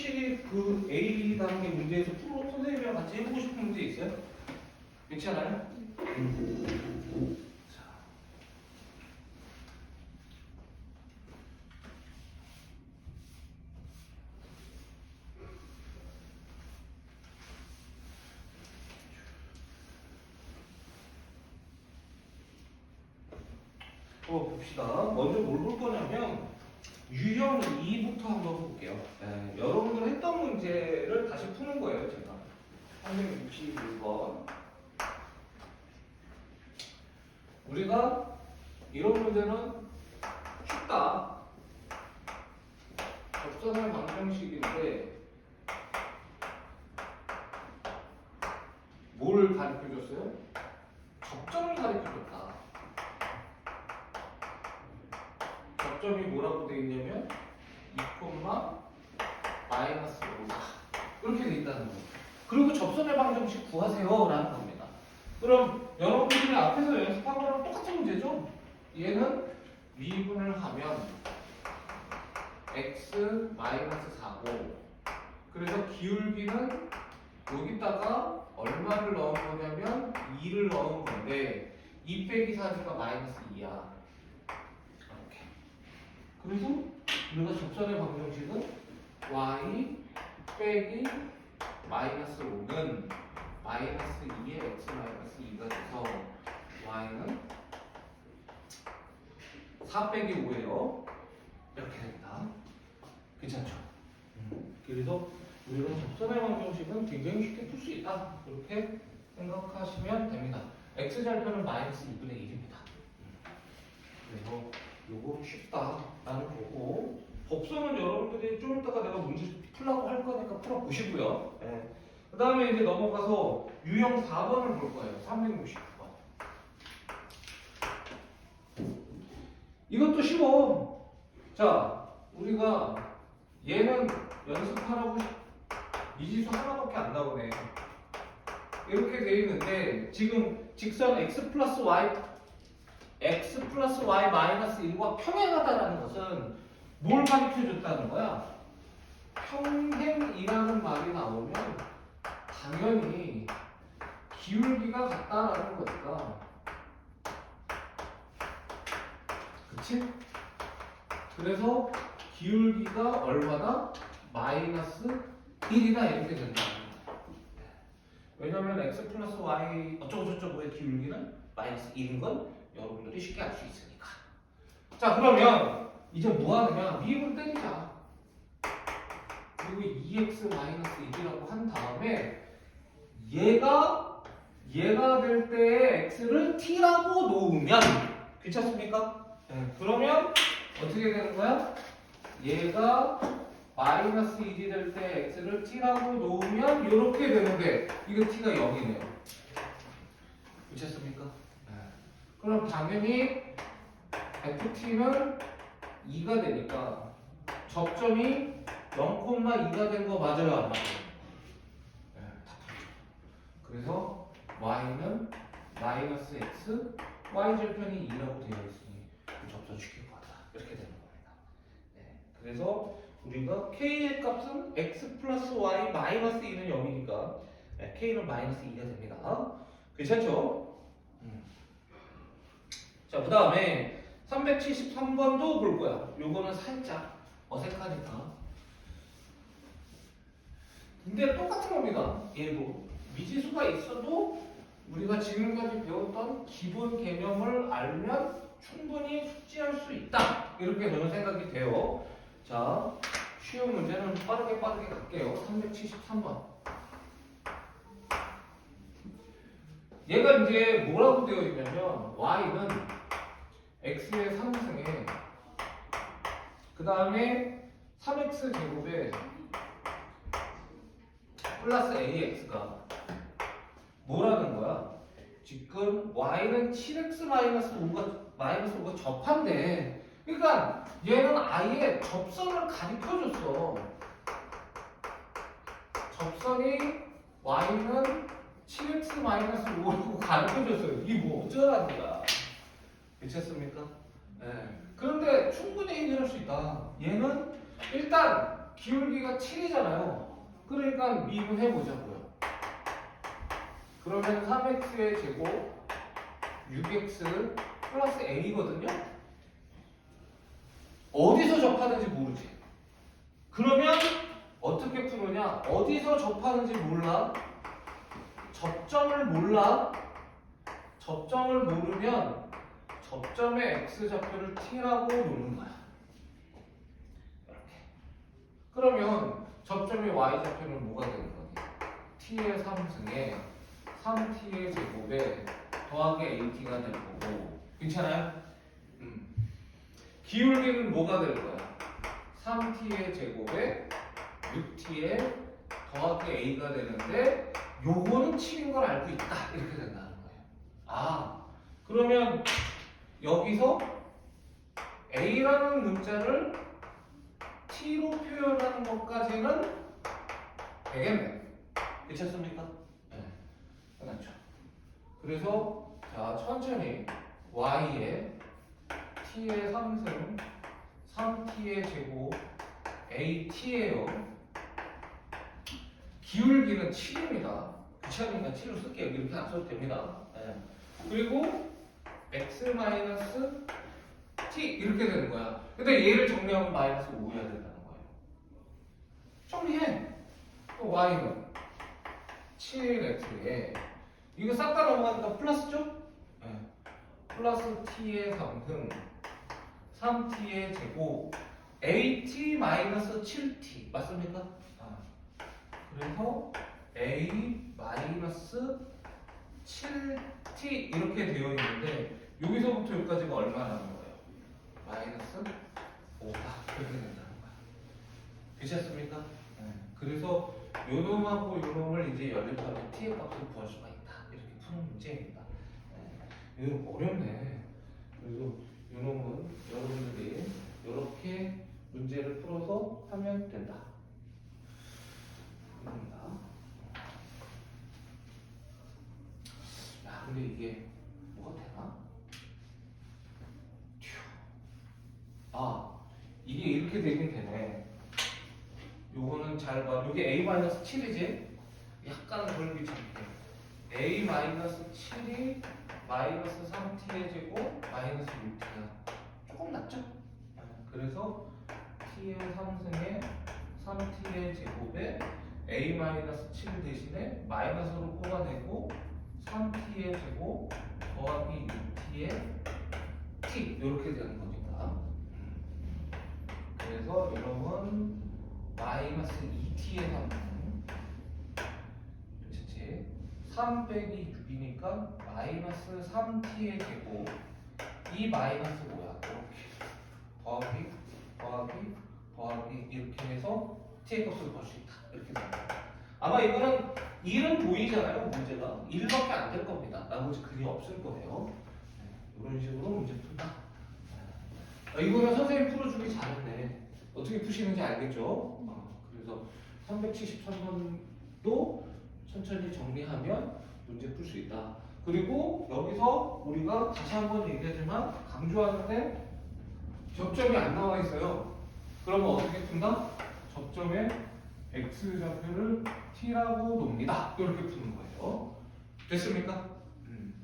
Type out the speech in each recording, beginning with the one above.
혹시 그 A, 단계 문제에서 프로 선생님이랑 같이 해보고 싶은 문제 있어요? 괜찮아요? 자. 어, 봅시다. 먼저 뭘 볼 거냐면 유형 2부터 한번 볼게요. 네, 여러분들 했던 문제를 다시 푸는 거예요, 제가. 361번. 우리가 이런 문제는 쉽다. 접선의 방정식인데 뭘 가르쳐 줬어요? 접점을 가르쳐 줬다. 접점이 뭐라고 되어 있냐면 2, 마이너스 5 이렇게 되어 있다는 거예요. 그리고 접선의 방정식 구하세요라는 겁니다. 그럼 여러분들이 앞에서 연습한 거랑 똑같은 문제죠? 얘는 미분을 하면 x 마이너스 4고 그래서 기울기는 여기다가 얼마를 넣은 거냐면 2를 넣은 건데 2 빼기 4니까 마이너스 2야. 이렇게. 그래서 우리가 접선의 방정식은 y 빼기 마이너스 5는 마이너스 2의 x 마이너스 2가 돼서 y는 4 빼기 5예요. 이렇게 됩니다. 괜찮죠? 그래서 우리가 접선의 방정식은 굉장히 쉽게 풀 수 있다. 그렇게 생각하시면 됩니다. x절편은 마이너스 2분의 1입니다. 그래서 요거 쉽다라는 거고 법성은 여러분들이 좀 이따가 내가 문제 풀라고 할 거니까 풀어보시고요. 예. 그 다음에 이제 넘어가서 유형 4번을 볼 거예요. 369번. 이것도 쉬워. 자, 우리가 얘는 연습하라고 미지수 하나밖에 안 나오네. 이렇게 돼 있는데 지금 직선 x 플러스 y x 플러스 y 마이너스 1과 평행하다라는 것은 뭘 가르쳐 줬다는 거야? 평행이라는 말이 나오면 당연히 기울기가 같다라는 거니까 그치? 그래서 기울기가 얼마다? 마이너스 1이다 이렇게 된다 왜냐면 x 플러스 y 어쩌고저쩌고의 기울기는 마이너스 1인 건 여러분들이 쉽게 알 수 있으니까 자 그러면 이제 뭐 하느냐 미분 때리자 그리고 2x 마이너스 1이라고 한 다음에 얘가 얘가 될 때의 x를 t라고 놓으면 괜찮습니까? 네, 그러면 어떻게 되는 거야? 얘가 마이너스 1이 될 때 x를 t라고 놓으면 이렇게 되는데 이거 t가 0이네요. 괜찮습니까? 네. 그럼 당연히 ft는 2가 되니까 접점이 0,2가 된 거 맞아요, 안 맞아요? 네. 그래서 y는 마이너스 x, y 절편이 2라고 되어 있으니 그 접점 쉽게 구하다 이렇게 되는 겁니다. 네, 그래서 우리가 k의 값은 x 플러스 y 마이너스 2는 0이니까 네, k는 마이너스 2가 됩니다. 괜찮죠? 음. 자, 그 다음에 373번도 볼 거야. 요거는 살짝 어색하니까. 근데 똑같은 겁니다. 얘도 미지수가 있어도 우리가 지금까지 배웠던 기본 개념을 알면 충분히 숙지할 수 있다. 이렇게 저는 생각이 돼요. 자, 쉬운 문제는 빠르게 빠르게 갈게요. 373번. 얘가 이제 뭐라고 되어 있냐면 y는 x의 3승에 그 다음에 3x 제곱에 플러스 ax가 뭐라는 거야? 지금 y는 7x 마이너스 5가 마이너스 5가 접한데 그러니까 얘는 아예 접선을 가리켜 줬어. 접선이 y는 7x 마이너스 5라고 가르쳐 줬어요. 이게 뭐 어쩌라는 거야. 괜찮습니까? 네. 그런데 충분히 해결할 수 있다. 얘는 일단 기울기가 7이잖아요. 그러니까 미분해 보자고요. 그러면 3x의 제곱 6x 플러스 a거든요. 어디서 접하는지 모르지. 그러면 어떻게 푸느냐? 어디서 접하는지 몰라. 접점을 몰라. 접점을 모르면 접점의 x 좌표를 t라고 놓는 거야. 이렇게. 그러면 접점의 y 좌표는 뭐가 되는 거니? t의 3승에 3t의 제곱에 더하기 at가 될 거고 괜찮아요? 음. 기울기는 뭐가 될 거야? 3t의 제곱에 6t의 더하기 a가 되는데 요거는 7인 걸 알고 있다 이렇게 된다는 거예요. 아 그러면 여기서 a라는 문자를 t로 표현하는 것까지는 되겠네. 괜찮습니까? 네. 끝났죠. 그래서 자 천천히 y에 t의 3승 3t의 제곱 at예요. 기울기는 7입니다. 귀찮으니까 7로 쓸게요. 이렇게 안 써도 됩니다. 네. 그리고 x 마이너스 t 이렇게 되는 거야. 근데 얘를 정리하면 마이너스 5여야 된다는 거예요. 정리해. 또 y는 7x에 이거 싹 다 넘어가니까 플러스죠? 네. 플러스 t의 3승 3t의 제곱 at 마이너스 7t 맞습니까? 아. 그래서 a 마이너스 7t 이렇게 되어 있는데 여기서부터 여기까지가 얼마나 나는 거예요? 마이너스 5가 그렇게 된다는 거야. 되셨습니까? 네. 그래서 요놈하고 요놈을 이제 연립하면 t의 값을 구할 수가 있다. 이렇게 푸는 문제입니다. 네. 이거 어렵네. 그래서 요놈은 여러분들이 이렇게 문제를 풀어서 하면 된다. 입니다. 야, 근데 이게 뭐가 되나? 튀어. 아, 이게 이렇게 되긴 되네. 요거는 잘 봐. 요게 a-7이지? 약간 걸기 작게. a-7이 마이너스 3t의 제곱 마이너스 6t야. 조금? 아, 그래서 t의 3승에 3t의 제곱에 a-7 대신에 마이너스로 뽑아내고 3t의 제곱 더하기 6t의 t 이렇게 되는 겁니다. 그래서 여러분 마이너스 2t의 3승 그치? 3 빼기 6이니까 마이너스 3t의 제곱 이 마이너스 뭐야? 이렇게 더하기 더하기 더하기 이렇게 해서 t의 값을 구할 수 있다. 이렇게 됩니다. 아마 이거는 1은 보이잖아요. 문제가 1밖에 안 될 겁니다. 나머지 그게 없을 거예요. 네, 이런 식으로 문제 푼다. 아, 이거는 선생님 풀어주기 잘했네. 어떻게 푸시는지 알겠죠? 어, 그래서 373번도 천천히 정리하면 문제 풀 수 있다. 그리고 여기서 우리가 다시 한 번 얘기하지만 강조하는데 접점이 안 나와 있어요. 그러면 어떻게 푼다? 접점에 x 좌표를 t라고 놉니다. 이렇게 푸는 거예요. 됐습니까? 음.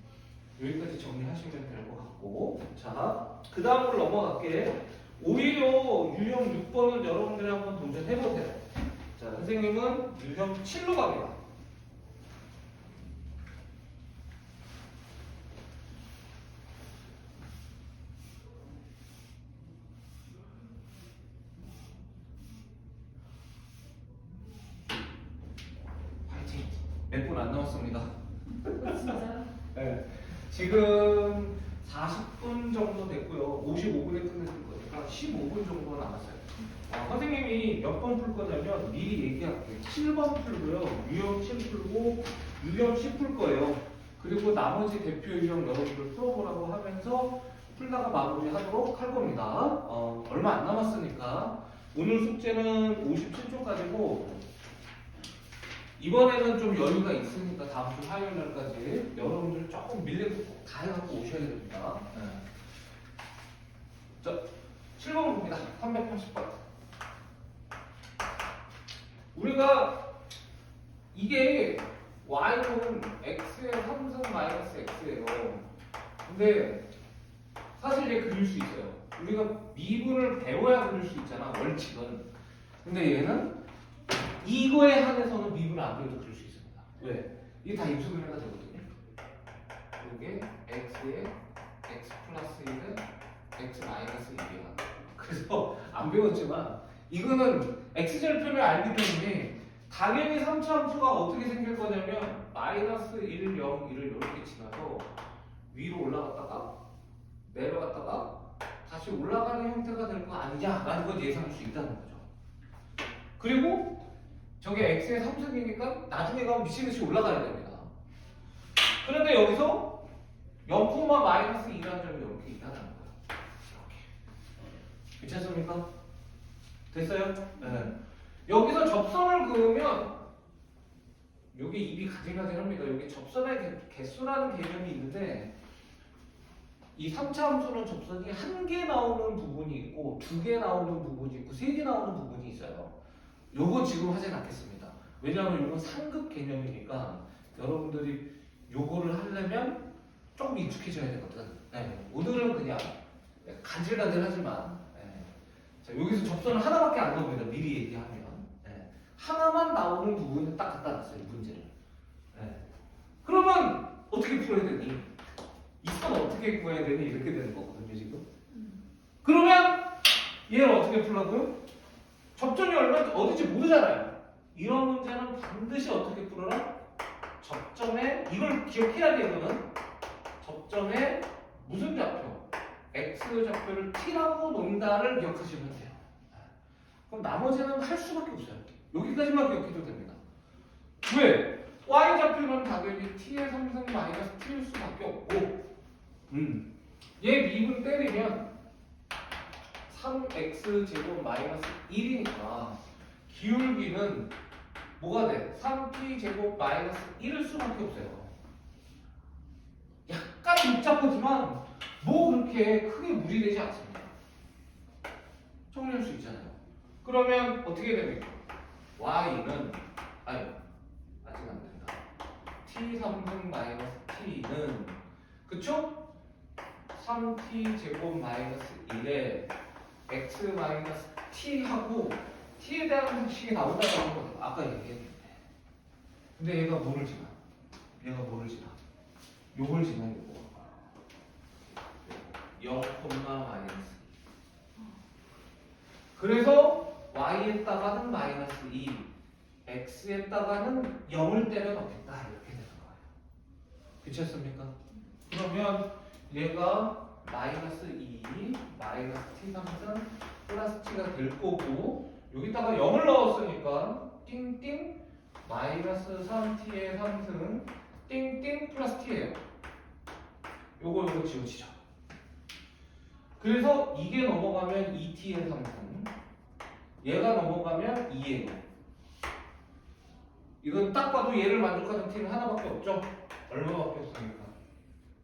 여기까지 정리하시면 될 것 같 고 자, 그 다음으로 넘어갈게. 오히려 유형 6번은 여러분들이 한번 도전해보세요. 자, 선생님은 유형 7로 갑니다. 파이팅! 몇 분 안 남았습니다. 진짜요? 네. 지금 40분 정도 됐고요. 55분에 끝냈을 거니까 15분 정도 남았어요. 아, 선생님이 몇 번 풀 거냐면 미리 얘기할게요. 7번 풀고요. 유형 7 풀고 유형 10풀 거예요. 그리고 나머지 대표 유형 여러분들 풀어보라고 하면서 풀다가 마무리하도록 할 겁니다. 어, 얼마 안 남았으니까 오늘 숙제는 57초까지고 이번에는 좀 여유가 있으니까 다음 주 화요일 날까지 여러분들 조금 밀리고 다 해갖고 오셔야 됩니다. 네. 자, 7번 봅니다. 380번. 우리가 이게 y는 x의 3승 마이너스 x예요. 근데 사실 얘 그릴 수 있어요. 우리가 미분을 배워야 그릴 수 있잖아 원칙은. 근데 얘는 이거에 한해서는 미분을 안 배워도 그릴 수 있습니다. 왜? 이게 다 임수분해가 되거든요. 이게 x의 x 플러스 1은 x 마이너스 1이야. 그래서 안 배웠지만 이거는 x절편을 알기 때문에 당연히 3차 함수가 어떻게 생길 거냐면 마이너스 1, 0, 1을 이렇게 지나서 위로 올라갔다가 내려갔다가 다시 올라가는 형태가 될 거 아니냐라는 걸 예상할 수 있다는 거죠. 그리고 저게 x의 3승이니까 나중에 가면 미친듯이 올라가야 됩니다. 그런데 여기서 0, 마이너스 2라는 점이 이렇게 있다는 거예요. 이렇게. 괜찮습니까? 됐어요? 네. 여기서 접선을 그으면 여기 입이 가지가지합니다. 여기 접선의 개- 개수라는 개념이 있는데 이 3차 함수는 접선이 한 개 나오는 부분이 있고 두 개 나오는 부분이 있고 세 개 나오는 부분이 있어요. 요거 지금 하진 않겠습니다. 왜냐하면 이건 상급 개념이니까 여러분들이 요거를 하려면 조금 익숙해져야 되거든. 네, 오늘은 그냥 간질간질하지만 네. 자, 여기서 접선을 하나밖에 안 나옵니다. 미리 얘기하면 네. 하나만 나오는 부분을 딱 갖다 놨어요 문제를. 네. 그러면 어떻게 풀어야 되니? 이선 어떻게 구해야 되니? 이렇게 되는 거거든요 지금. 그러면 얘를 어떻게 풀라고요? 접점이 얼마인지 어딘지 모르잖아요. 이런 문제는 반드시 어떻게 풀어라? 접점에 이걸 기억해야. 이거는 접점에 무슨 좌표? X 좌표를 t라고 놓는다를 기억하시면 돼요. 그럼 나머지는 할 수밖에 없어요. 여기까지만 기억해도 됩니다. 왜? y 좌표는 당연히 t의 3승 마이너스 t일 수밖에 없고, 음, 얘 미분 때리면 3x 제곱 마이너스 1이니까 기울기는 뭐가 돼? 3t 제곱 마이너스 1일 수밖에 없어요. 약간 복잡하지만 뭐 그렇게 크게 무리되지 않습니다. 정리할 수 있잖아요. 그러면 어떻게 됩니까? y는 아니 아직 안 된다. t 3승 마이너스 t는 그쵸? 3t 제곱 마이너스 1에 x 마이너스 t 하고 t에 대한 상식이 나온다고 한 거예요. 아까 얘기했는데. 근데 얘가 뭐를 지나? 얘가 뭐를 지나? 요걸 지나 요거. 0, 마이너스. 그래서 y에다가는 마이너스 2, x에다가는 0을 때려 넣겠다 이렇게 되는 거예요. 그렇습니까? 그러면 얘가 마이너스 2, 마이너스 t 3은 플러스 t가 될 거고 여기다가 0을 넣었으니까 띵띵 마이너스 3t의 3승 띵띵 플러스 t예요. 요거 요거 지워지죠. 그래서 이게 넘어가면 2t의 3승 얘가 넘어가면 2예요. 이건 딱 봐도 얘를 만족하는 t는 하나밖에 없죠? 얼마밖에 없으니까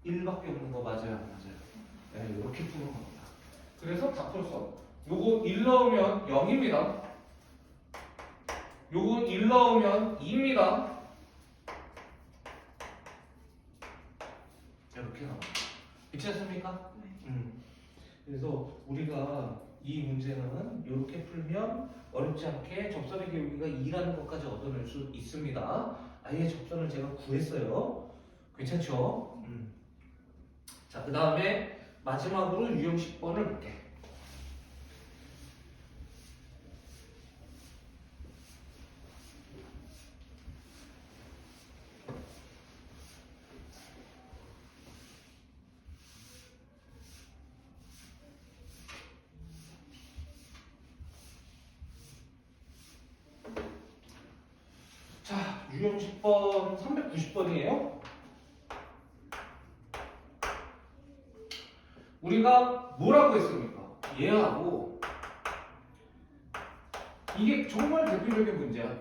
1밖에 없는 거 맞아요? 안 맞아요? 네, 이렇게 푸는 겁니다. 그래서 다풀수 요거 1 넣으면 0입니다. 요거 1 넣으면 2입니다. 이렇게 나와요. 괜찮습니까? 음. 그래서 우리가 이 문제는 이렇게 풀면 어렵지 않게 접선의 기울기가 2라는 것까지 얻어낼 수 있습니다. 아예 접선을 제가 구했어요. 괜찮죠? 음. 자, 그 다음에 마지막으로 유형 10번을 볼게. 자, 유형 10번 390번이에요. 우리가 뭐라고 했습니까? 얘하고 이게 정말 대표적인 문제야.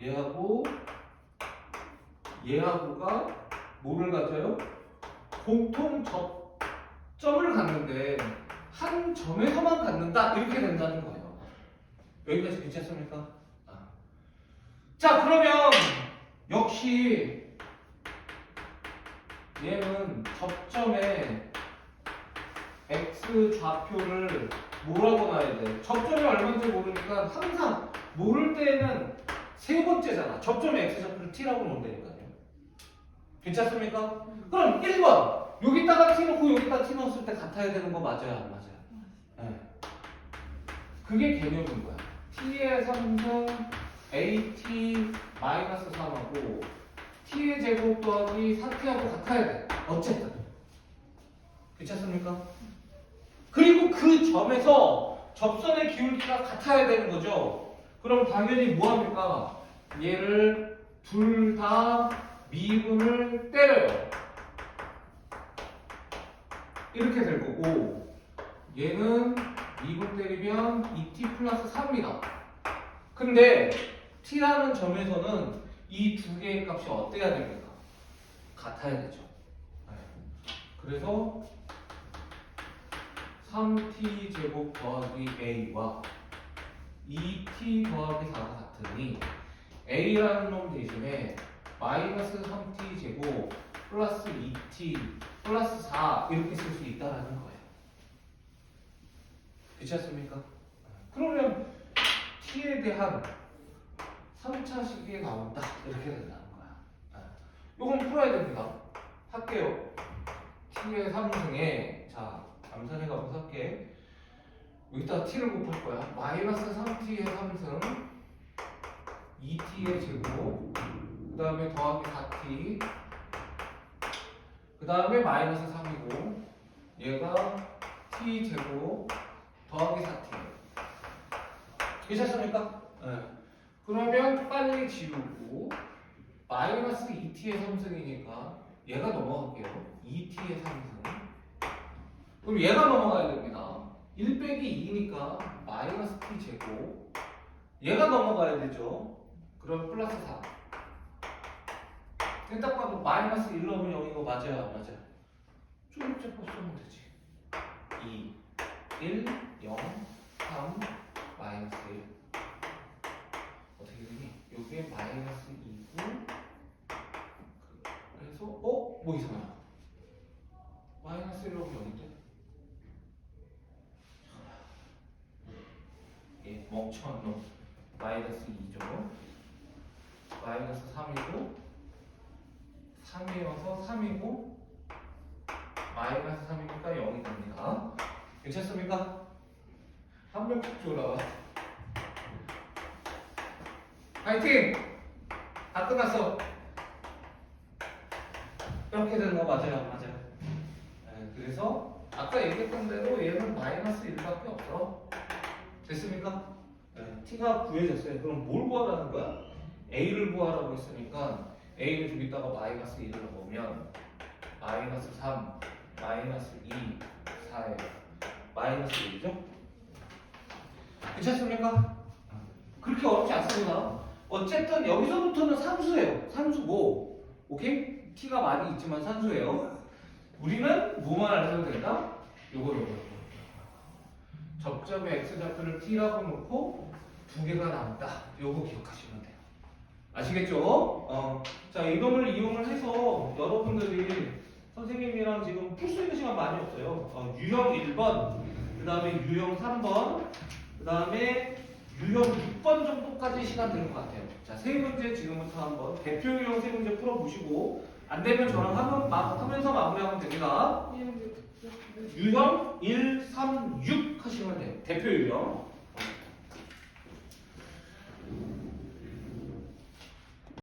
얘하고 얘하고가 뭐를 가져요? 공통 접점을 갖는데 한 점에서만 갖는다 이렇게 된다는 거예요. 여기까지 괜찮습니까? 아, 자, 그러면 역시 얘는 접점에 x 좌표를 뭐라고 놔야 돼? 접점이 얼마인지 모르니까 항상 모를 때는 세 번째잖아. 접점에 x 좌표를 t라고 놓으면 되니까요. 괜찮습니까? 그럼 1번 여기다가 t 놓고 여기다 t 넣었을 때 같아야 되는 거 맞아요? 안 맞아요? 네. 그게 개념인 거야. t의 3승 at 마이너스 3하고 t의 제곱 더하기 4t하고 같아야 돼. 어쨌든. 괜찮습니까? 그리고 그 점에서 접선의 기울기가 같아야 되는 거죠. 그럼 당연히 뭐 합니까? 얘를 둘 다 미분을 때려요. 이렇게 될 거고 얘는 미분 때리면 2t 플러스 3이다. 근데 t라는 점에서는 이 두 개의 값이 어때야 됩니까? 같아야 되죠. 네. 그래서 3t 제곱 더하기 a와 2t 더하기 4가 같으니 a라는 놈 대신에 마이너스 3t 제곱 플러스 2t 플러스 4 이렇게 쓸 수 있다라는 거예요. 괜찮습니까? 그러면 t에 대한 3차식이 나온다 이렇게 된다는 거야. 네. 요건 풀어야 됩니다. 할게요. t의 3승에 자 암산해 가면서 할게. 여기다 t를 곱할 거야. 마이너스 3t의 3승 2t의 제곱 그 다음에 더하기 4t 그 다음에 마이너스 3이고 얘가 t 제곱 더하기 4t 괜찮습니까? 네. 그러면 빨리 지우고 마이너스 2t의 3승이니까 얘가 넘어갈게요. 2t의 3승. 그럼 얘가 넘어가야 됩니다. 1 빼기 2니까 마이너스 t 제곱. 얘가 넘어가야 되죠? 그럼 플러스 4 딱 봐도 마이너스 1 넣으면 0인 거 맞아요 안 맞아요? 초록제법 쓰면 되지. 2 1 0 3 마이너스 1 어떻게 되니? 여기에 마이너스 2고 그래서 어? 뭐 이상하냐 마이너스 1 넣으면 0인데 예, 멍청한 놈. 마이너스 2죠. 마이너스 3이고 3이어서 3이고 마이너스 3이니까 0이 됩니다. 괜찮습니까? 한 명씩 줘라 파이팅! 다 끝났어 이렇게 되는 거 맞아요 안 맞아요? 네, 그래서 아까 얘기했던 대로 얘는 마이너스 1밖에 없어 됐습니까? 네, t가 구해졌어요 그럼 뭘 구하라는 거야? a를 구하라고 했으니까 a를 좀 이따가 마이너스 1을 넣으면 마이너스 3 마이너스 2 4에 마이너스 1이죠? 괜찮습니까? 그렇게 어렵지 않습니다 어쨌든 여기서부터는 산수예요 산수고 오케이? T가 많이 있지만 산수예요 우리는 뭐만 알아도 된다? 요거 요거 접점의 x좌표를 t라고 놓고 두 개가 남다 요거 기억하시면 돼요 아시겠죠? 어. 자, 이놈을 이용을 해서 여러분들이 선생님이랑 지금 풀 수 있는 시간 많이 없어요. 어, 유형 1번, 그 다음에 유형 3번, 그 다음에 유형 6번 정도까지 시간 되는 것 같아요. 자, 세 문제 지금부터 한번 대표 유형 세 문제 풀어보시고, 안 되면 저랑 하면, 마, 하면서 마무리하면 됩니다. 유형 1, 3, 6 하시면 돼요. 대표 유형.